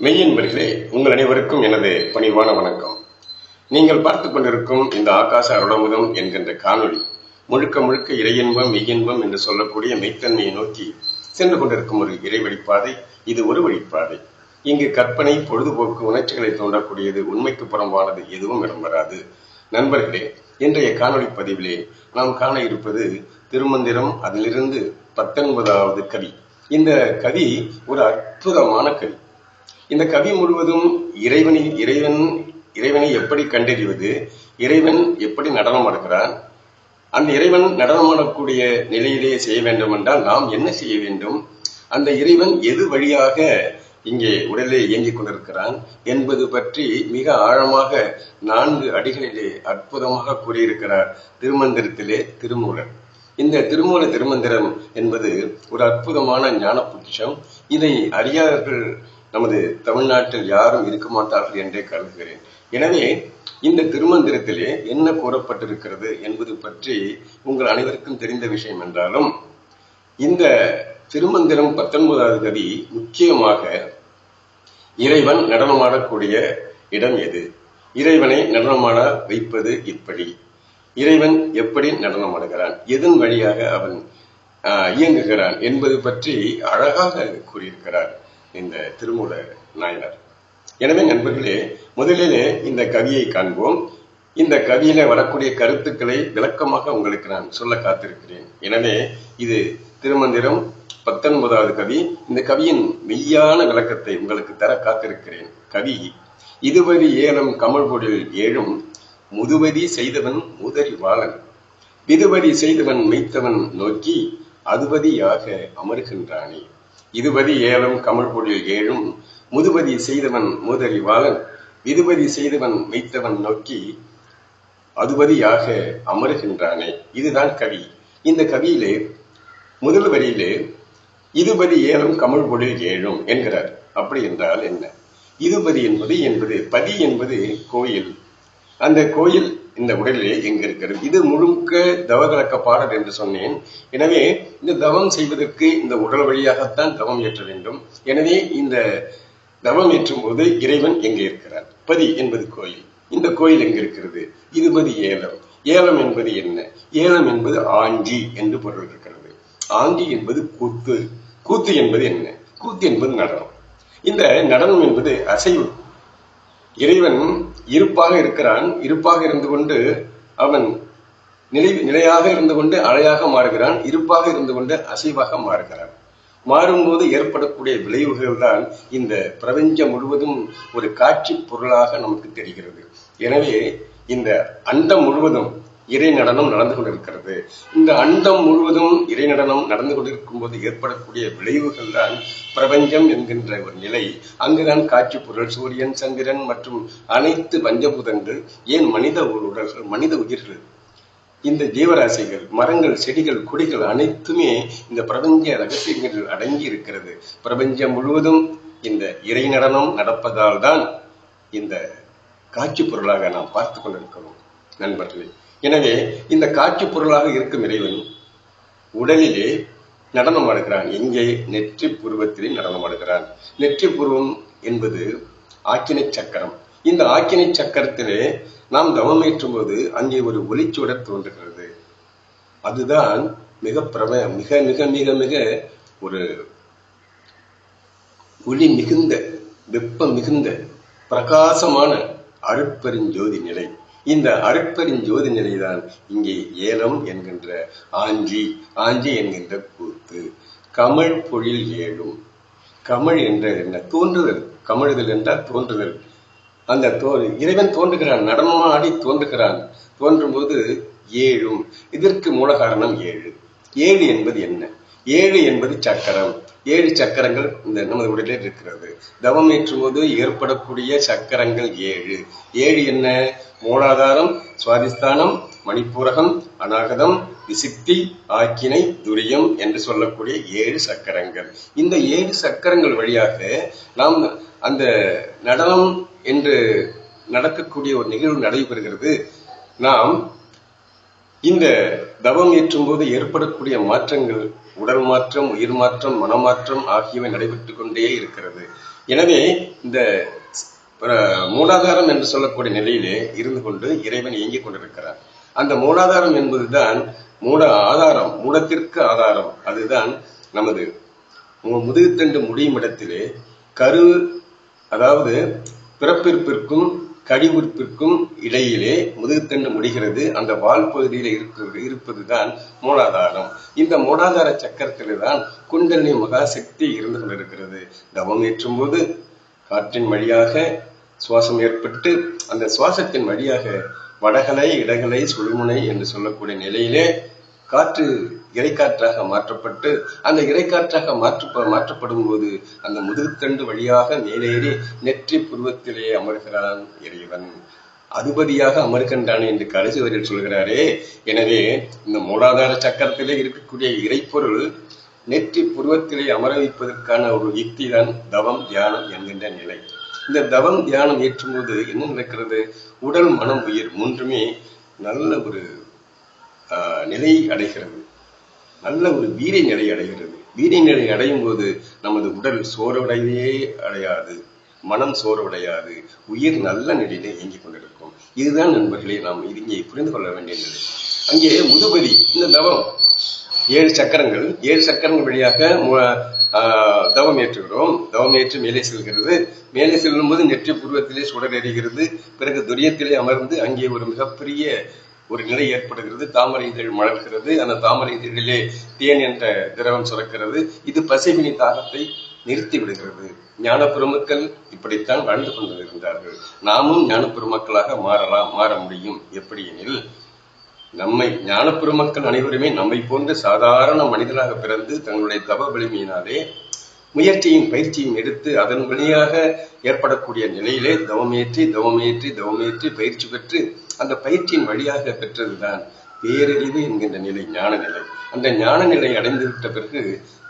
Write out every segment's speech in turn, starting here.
மெய்யன்பர்களே உங்கள் அனைவருக்கும் எனது பணிவான வணக்கம். நீங்கள் பார்த்துக் கொண்டிருக்கும் இந்த ஆகாச அருளமுதம் என்கின்ற காணொளி முழுக்க முழுக்க இறையின்பம் மெய்யின்பம் என்று சொல்லக்கூடிய மெய்த்தன்மையை நோக்கி சென்று கொண்டிருக்கும் ஒரு இறை வழிப்பாதை இது ஒரு வழிப்பாதை. இங்கு கற்பனை பொழுதுபோக்கு உணர்ச்சிகளை தூண்டக்கூடியது உண்மைக்கு புறம்பானது எதுவும் இடம்பெறாது நண்பர்களே இன்றைய காணொளி பதிவிலே நாம் காண இருப்பது திருமந்திரம் அதிலிருந்து பத்தொன்பதாவது கவி. இந்த கவி ஒரு அற்புதமான கவி. இந்த கவி முழுவதும் இறைவனை இறைவன் இறைவனை எப்படி கண்டறிவது இறைவன் எப்படி நடனம் ஆடுகிறான் அந்த இறைவன் நடனமாடக்கூடிய நிலையிலே செய்ய வேண்டும் என்றால் நாம் என்ன செய்ய வேண்டும் அந்த இறைவன் எது வழியாக இங்கே உடலே இயங்கிக் கொண்டிருக்கிறான் என்பது பற்றி மிக ஆழமாக நான்கு அடிகளிலே அற்புதமாக கூறியிருக்கிறார் திருமந்திரத்திலே திருமூலர். இந்த திருமூல திருமந்திரம் என்பது ஒரு அற்புதமான ஞான பொக்கிஷம் இதை அறியாதவர்கள் நமது தமிழ்நாட்டில் யாரும் இருக்க மாட்டார்கள் என்றே கருதுகிறேன். எனவே இந்த திருமந்திரத்திலே என்ன கூறப்பட்டிருக்கிறது என்பது பற்றி உங்கள் அனைவருக்கும் தெரிந்த விஷயம் என்றாலும் இந்த திருமந்திரம் பத்தொன்பதாவது கதி முக்கியமாக இறைவன் நடனமாடக்கூடிய இடம் எது? இறைவனை நடனமாட வைப்பது எப்படி இறைவன் எப்படி நடனமாடுகிறான்? எதன் வழியாக அவன் இயங்குகிறான் என்பது பற்றி அழகாக கூறியிருக்கிறார். இந்த திருமூல நாயனர். எனவே நண்பர்களே முதலிலே இந்த கவியை காண்போம். இந்த கவியில வரக்கூடிய கருத்துக்களை விளக்கமாக உங்களுக்கு நான் சொல்ல காத்திருக்கிறேன். எனவே இது திருமந்திரம் பத்தொன்பதாவது கவி. இந்த கவியின் மெய்யான விளக்கத்தை உங்களுக்கு தர காத்திருக்கிறேன். கவி இதுவரி ஏலம் கமழ்பொழில் ஏழும் முதுவதி செய்தவன் முதறி வாழன். விதுவதி செய்தவன் மெய்த்தவன் நோக்கி அதுவதியாக அமர்கின்றானே. இதுவதி ஏலம் கமழ்பொழில் ஏழும் முதுபதி செய்தவன் முதறி வாழன் செய்தவன் மெய்த்தவன் நோக்கி அதுவதியாக அமருகின்றானே. இதுதான் கவி. இந்த கவியிலே முதல் வரியிலே இதுபதி ஏலம் கமழ் பொழில் ஏழும் என்கிறார். அப்படி என்றால் என்ன? இதுபதி என்பது என்பது பதி என்பது கோயில். அந்த கோயில் இந்த உடலிலே எங்க இருக்கிறது? இது முழுக்க தவகலக்க பாடல் என்று சொன்னேன். எனவே இந்த தவம் செய்வதற்கு இந்த உடல் வழியாகத்தான் தவம் ஏற்ற வேண்டும். எனவே இந்த தவம் ஏற்றும் போது இறைவன் எங்கே இருக்கிறார்? பதி என்பது கோயில். இந்த கோயில் எங்க இருக்கிறது? இதுபதி ஏலம். ஏலம் என்பது என்ன? ஏலம் என்பது ஆஞ்சி என்று பொருள் இருக்கிறது. ஆஞ்சி என்பது கூத்து. கூத்து என்பது என்ன? கூத்து என்பது நடனம். இந்த நடனம் என்பது அசைவு. இறைவன் இருப்பாக இருக்கிறான் இருப்பாக இருந்து கொண்டு அவன் நிலை நிலையாக இருந்து கொண்டு அலையாக மாறுகிறான் இருப்பாக இருந்து கொண்டு அசைவாக மாறுகிறான். மாறும்போது ஏற்படக்கூடிய விளைவுகள் தான் இந்த பிரபஞ்சம் முழுவதும் ஒரு காட்சி பொருளாக நமக்கு தெரிகிறது. எனவே இந்த அண்டம் முழுவதும் இறை நடனம் நடந்து கொண்டிருக்கிறது. இந்த அண்டம் முழுவதும் இறை நடனம் நடந்து கொண்டிருக்கும் போது ஏற்படக்கூடிய விளைவுகள் தான் பிரபஞ்சம் என்கின்ற ஒரு நிலை. அங்குதான் காட்சி பொருள் சூரியன் சந்திரன் மற்றும் அனைத்து பஞ்சபூதங்கள் ஏன் மனித உடல்கள் மனித உயிர்கள் இந்த ஜீவராசிகள் மரங்கள் செடிகள் கொடிகள் அனைத்துமே இந்த பிரபஞ்ச ரகசியங்களில் அடங்கி இருக்கிறது. பிரபஞ்சம் முழுவதும் இந்த இறை நடனம் நடப்பதால் தான் இந்த காட்சி பொருளாக நாம் பார்த்து கொண்டிருக்கிறோம். நண்பர்களே எனவே இந்த காட்சி பொருளாக இருக்கும் இறைவன் உடலிலே நடனம் ஆடுகிறான். எங்கே நெற்றி புருவத்திலே நடனம் ஆடுகிறான். நெற்றி புருவம் என்பது ஆக்கினை சக்கரம். இந்த ஆக்கினை சக்கரத்திலே நாம் தவமேற்றும் போது அங்கே ஒரு ஒளிச்சுடர் தோன்றுகிறது. அதுதான் மிக பிரப மிக மிக மிக மிக ஒரு ஒளி மிகுந்த வெப்பம் மிகுந்த பிரகாசமான அருட்பெருஞ்சோதி நிலை. இந்த அருட்பெருஞ்சோதி நிலைதான் இங்கே ஏலம் என்கின்ற ஆஞ்சி ஆஞ்சி என்கின்ற கூத்து. கமழ் பொழில் ஏழும். கமழ் என்ற என்ன? தோன்றுதல். கமழுதல் என்றால் தோன்றுதல். அந்த தோ இறைவன் தோன்றுகிறான் நடனமாடி தோன்றுகிறான். தோன்றும் போது ஏழும். இதற்கு மூல காரணம் ஏழு. ஏழு என்பது என்ன? ஏழு என்பது சக்கரம். ஏழு சக்கரங்கள் இந்த நமது உடலில் இருக்கிறது. தவம் ஏற்றும் போது ஏற்படக்கூடிய சக்கரங்கள் ஏழு. ஏழு என்ன? மூலாதாரம் சுவாதிஸ்தானம் மணிப்பூரகம் அநாகதம் விசித்தி ஆக்கினை துரியம் என்று சொல்லக்கூடிய ஏழு சக்கரங்கள். இந்த ஏழு சக்கரங்கள் வழியாக நாம் அந்த நடனம் என்று நடக்கக்கூடிய ஒரு நிகழ்வு நடைபெறுகிறது. நாம் இந்த தவம் ஏற்றும் போது ஏற்படக்கூடிய மாற்றங்கள் உடல் மாற்றம் உயிர் மாற்றம் மனமாற்றம் ஆகியவை நடைபெற்றுக் கொண்டே இருக்கிறது. எனவே இந்த மூலாதாரம் என்று சொல்லக்கூடிய நிலையிலே இருந்து கொண்டு இறைவன் இயங்கிக் கொண்டிருக்கிறார். அந்த மூலாதாரம் என்பதுதான் மூல ஆதாரம் மூலத்திற்கு ஆதாரம். அதுதான் நமது முதுகுத்தண்டு முடியும் இடத்திலே கரு அதாவது பிறப்பிற்பிற்கும் கழிவுறுப்பிற்கும் இடையிலே முதுகுத்தண்டு முடிகிறது. அந்த வால் பகுதியில இருக்கிறது இருப்பதுதான் மூலாதாரம். இந்த மூலாதார சக்கரத்தில் தான் குண்டலினி மகா சக்தி இருந்து கொண்டிருக்கிறது. தவம் ஏற்றும் போது காற்றின் வழியாக சுவாசம் ஏற்பட்டு அந்த சுவாசத்தின் வழியாக வடகலை இடகலை சுழுமுனை என்று சொல்லக்கூடிய நிலையிலே காற்று இறைக்காற்றாக மாற்றப்பட்டு அந்த இறைக்காற்றாக மாற்ற மாற்றப்படும் போது அந்த முதுகுத்தண்டு வழியாக மேலேறி நெற்றி புருவத்திலே அமர்கிறான் இறைவன். அதிபதியாக அமர்கின்றான் என்று கடைசி வரையில் சொல்கிறாரே எனவே இந்த மூலாதார சக்கரத்திலே இருக்கக்கூடிய இறைப்பொருள் நெற்றி புருவத்திலே அமர வைப்பதற்கான ஒரு யுக்தி தான் தவம் தியானம் என்கின்ற நிலை. இந்த தவம் தியானம் ஏற்றும்போது என்ன நடக்கிறது? உடல் மனம் உயிர் மூன்றுமே நல்ல ஒரு ஆஹ், நிலை அடைகிறது. நல்ல ஒரு வீரிய நிலை அடைகிறது. வீரிய நிலை அடையும் போது நமது உடல் சோர்வடையே அடையாது. மனம் சோர்வடையாது. உயிர் நல்ல நிலையில இயங்கிக் கொண்டிருக்கும். இதுதான் நண்பர்களே நாம் இங்கே புரிந்து கொள்ள வேண்டிய நிலை. அங்கே முதுபதி இந்த தவம். ஏழு சக்கரங்கள். ஏழு சக்கரங்கள் வழியாக மு- ஆஹ், தவம் ஏற்றுகிறோம். தவம் ஏற்று மேலே செல்கிறது. மேலே செல்லும் போது நெற்றி புருவத்திலே சுடர் எறிகிறது பிறகு துரியத்திலே அமர்ந்து அங்கே ஒரு மிகப்பெரிய ஒரு நிலை ஏற்படுகிறது தாமரை இதழ் மலர்கிறது அந்த தாமரை இதழிலே தேன் என்ற திரவம் சுரக்கிறது. இது பசிவினி தாகத்தை நிறுத்தி விடுகிறது ஞான பெருமக்கள் இப்படித்தான் வாழ்ந்து கொண்டிருந்தார்கள். நாமும் ஞான பெருமக்களாக மாறலாம் மாற முடியும். எப்படி எனில் நம்மை ஞான பெருமக்கள் அனைவருமே நம்மை போன்ற சாதாரண மனிதனாக பிறந்து தங்களுடைய தவ வலிமையினாலே முயற்சியும் பயிற்சியும் எடுத்து அதன் வழியாக ஏற்படக்கூடிய நிலையிலே தவமேற்றி தவமேற்றி தவமேற்றி பயிற்சி பெற்று அந்த பயிற்சியின் வழியாக பெற்றதுதான் பேரறிவு என்கின்ற நிலை ஞான நிலை அந்த ஞான நிலை அடைந்து விட்ட பிறகு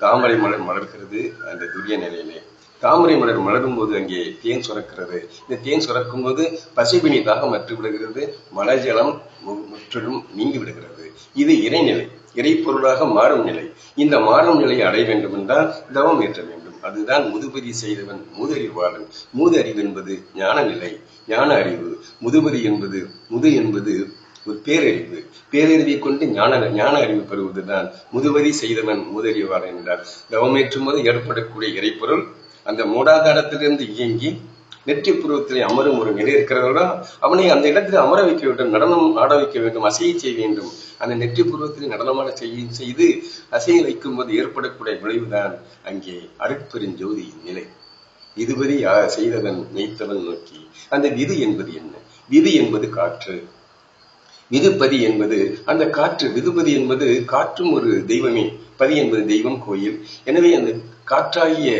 தாமரை மலர் மலர்கிறது அந்த துரிய நிலையிலே. தாமரை மலர் மலரும் போது அங்கே தேன் சுரக்கிறது. இந்த தேன் சுரக்கும் போது பசிபினி தாகம் அற்று விடுகிறது மலஜலம் முற்றிலும் நீங்கி விடுகிறது இது இறைநிலை. இறைப்பொருளாக மாறும் நிலை. இந்த மாறும் நிலையை அடைய வேண்டும் என்றால் தவம் ஏற்ற வேண்டும். அதுதான் முதுபதி செய்தவன் மூதறிவாளன் மூதறிவு என்பது ஞான நிலை ஞான அறிவு முதுபதி என்பது முது என்பது ஒரு பேரறிவு. பேரறிவை கொண்டு ஞான ஞான அறிவு பெறுவதுதான் முதுபதி செய்தவன் முதறிவாளன் என்றார். தவமேற்றும் போது ஏற்படக்கூடிய இறைப்பொருள் அந்த மூடாதாரத்திலிருந்து இயங்கி நெற்றி புருவத்திலே அமரும் ஒரு நிலை இருக்கிறதா அவனை அந்த இடத்தில் அமர வைக்க வேண்டும் நடனம் ஆட வைக்க வேண்டும் அசைய செய்ய வேண்டும். அந்த நெற்றி புருவத்திலே நடனமான செய்ய செய்து அசைய வைக்கும் போது ஏற்படக்கூடிய விளைவுதான் அங்கே அருட்பெருஞ்சோதியின் நிலை. விதுபதி செய்தவன் மெய்த்தவன் நோக்கி? அந்த விதி என்பது என்ன? விதி என்பது காற்று. விதுபதி என்பது அந்த காற்று விதுபதி என்பது காற்றும் ஒரு தெய்வமே. பதி என்பது தெய்வம் கோயில். எனவே அந்த காற்றாகிய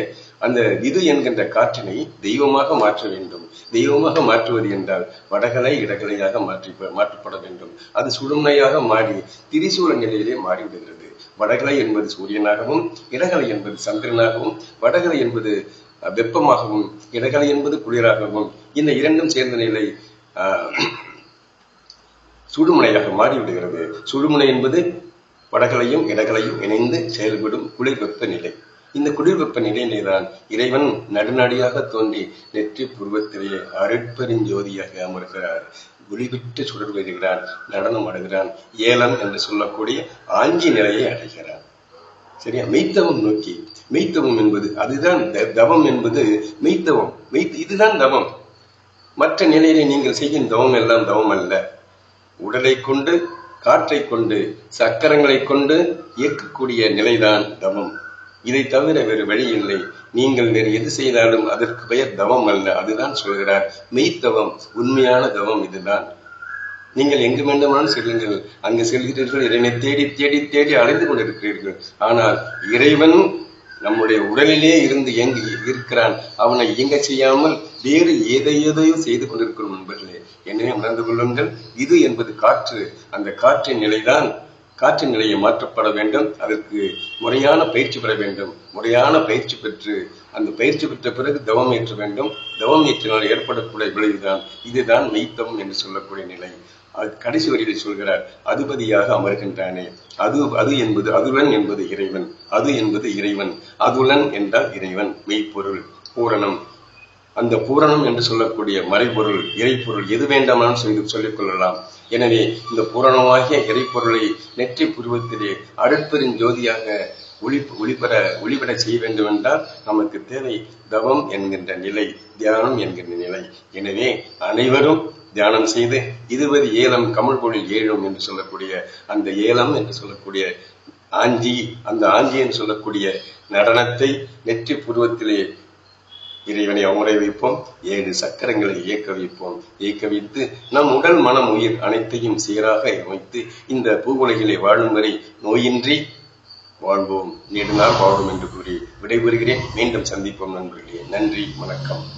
அந்த இது என்கின்ற காற்றினை தெய்வமாக மாற்ற வேண்டும். தெய்வமாக மாற்றுவது என்றால் வடகலை இடகலையாக மாற்றி மாற்றப்பட வேண்டும். அது சுடுமையாக மாறி திரிசூல நிலையிலே மாறிவிடுகிறது. வடகலை என்பது சூரியனாகவும் இடகலை என்பது சந்திரனாகவும் வடகலை என்பது வெப்பமாகவும் இடகலை என்பது குளிராகவும் இந்த இரண்டும் சேர்ந்த நிலை ஆஹ், சுடுமுனையாக மாறிவிடுகிறது. சுடுமுனை என்பது வடகலையும் இடகலையும் இணைந்து செயல்படும் குளிர் வெப்ப நிலை. இந்த குளிர்வெப்ப நிலையிலேதான் நிலையிலே தான் இறைவன் நடுநடியாக தோன்றி நெற்றி புருவத்திலே அருட்பெருஞ்சோதியாக அமர்கிறார். ஒளிவிட்டு சுடர் வருகிறான் நடனம் அடைகிறான் ஏலம் என்று சொல்லக்கூடிய ஆஞ்சி நிலையை அடைகிறான். சரியா? மெய்த்தவம் நோக்கி. மெய்த்தவம் என்பது அதுதான் த- தவம் என்பது மெய்த்தவம். மெய் இதுதான் தவம். மற்ற நிலையிலே நீங்கள் செய்யும் தவம் எல்லாம் தவம் அல்ல. உடலை கொண்டு காற்றை கொண்டு சக்கரங்களை கொண்டு இயக்கக்கூடிய நிலைதான் தவம். இதை தவிர வேறு வழி இல்லை. நீங்கள் வேறு எது செய்தாலும் அதற்கு பெயர் தவம் அல்ல. அதுதான் சொல்கிறார். மெய்த்தவம் உண்மையான தவம் இதுதான். நீங்கள் எங்கு வேண்டுமானாலும் செல்லுங்கள். அங்கு செல்கிறீர்கள் இறைவனை தேடி தேடி தேடி அலைந்து கொண்டிருக்கிறீர்கள். ஆனால் இறைவன் நம்முடைய உடலிலே இருந்து எங்கு இருக்கிறான். அவனை இயங்க செய்யாமல் வேறு ஏதை செய்து கொண்டிருக்கிறோம் நண்பர்களே. எனவே உணர்ந்து கொள்ளுங்கள். இது என்பது காற்று. அந்த காற்றின் நிலைதான் காற்றின் நிலையை மாற்றப்பட வேண்டும் அதற்கு முறையான பயிற்சி பெற வேண்டும். முறையான பயிற்சி பெற்று அந்த பயிற்சி பெற்ற பிறகு தவம் ஏற்ற வேண்டும். தவம் ஏற்றினால் ஏற்படக்கூடிய விளைவுதான். இதுதான் மெய்த்தவம் என்று சொல்லக்கூடிய நிலை. அது கடைசி வரியில் சொல்கிறார் அதிபதியாக அமர்கின்றானே. அது அது என்பது அதுவன் என்பது இறைவன். அது என்பது இறைவன். அதுலன் என்றால் இறைவன். மெய்ப்பொருள் பூரணம். அந்த பூரணம் என்று சொல்லக்கூடிய மறைபொருள் இறைப்பொருள் எது வேண்டாமாலும் சொல்லி சொல்லிக் கொள்ளலாம். எனவே இந்த பூரணமாகிய இறைப்பொருளை நெற்றி புருவத்திலே அருட்பெருஞ்சோதியாக ஒளி ஒளிபெற ஒளிபெற செய்ய வேண்டும் என்றால் நமக்கு தேவை தவம் என்கின்ற நிலை தியானம் என்கின்ற நிலை. எனவே அனைவரும் தியானம் செய்து இருபது ஏலம் கமல் பொழில் ஏழும் என்று சொல்லக்கூடிய அந்த ஏலம் என்று சொல்லக்கூடிய ஆஞ்சி அந்த ஆஞ்சி என்று சொல்லக்கூடிய நடனத்தை நெற்றி புருவத்திலே இறைவனை அமர வைப்போம் ஏழு சக்கரங்களை இயக்க வைப்போம். இயக்க வைத்து நம் உடல் மனம் உயிர் அனைத்தையும் சீராக அமைத்து இந்த பூவுலகிலே வாழும் வரை நோயின்றி வாழ்வோம். நீடுநாள் நாள் வாழும் என்று கூறி விடைபெறுகிறேன். மீண்டும் சந்திப்போம் நண்பர்களே. நன்றி வணக்கம்.